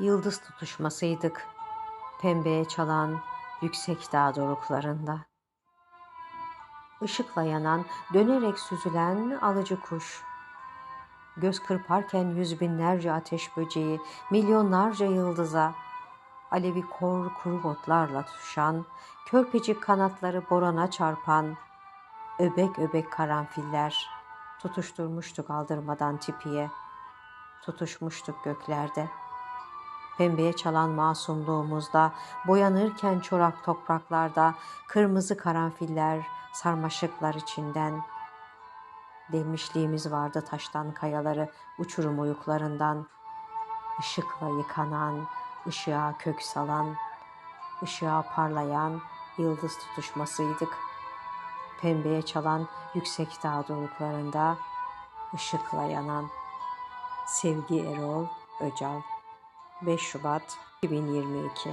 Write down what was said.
yıldız tutuşmasıydık. Pembeye çalan yüksek dağ doruklarında. Işıkla yanan, dönerek süzülen alıcı kuş. Göz kırparken yüz binlerce ateş böceği, milyonlarca yıldıza, alevi kor kuru otlarla tutuşan, körpecik kanatları borana çarpan, öbek öbek karanfiller tutuşturmuştuk aldırmadan tipiye, tutuşmuştuk göklerde. Pembeye çalan masumluğumuzda, boyanırken çorak topraklarda, kırmızı karanfiller, sarmaşıklar içinden, Demişliğimiz vardı taştan kayaları, uçurum oyuklarından, ışıkla yıkanan, ışığa kök salan, ışığa parlayan yıldız tutuşmasıydık. Pembeye çalan yüksek dağ doruklarında, ışıkla yanan. Sevgi Erol Öcal 5 Şubat 2022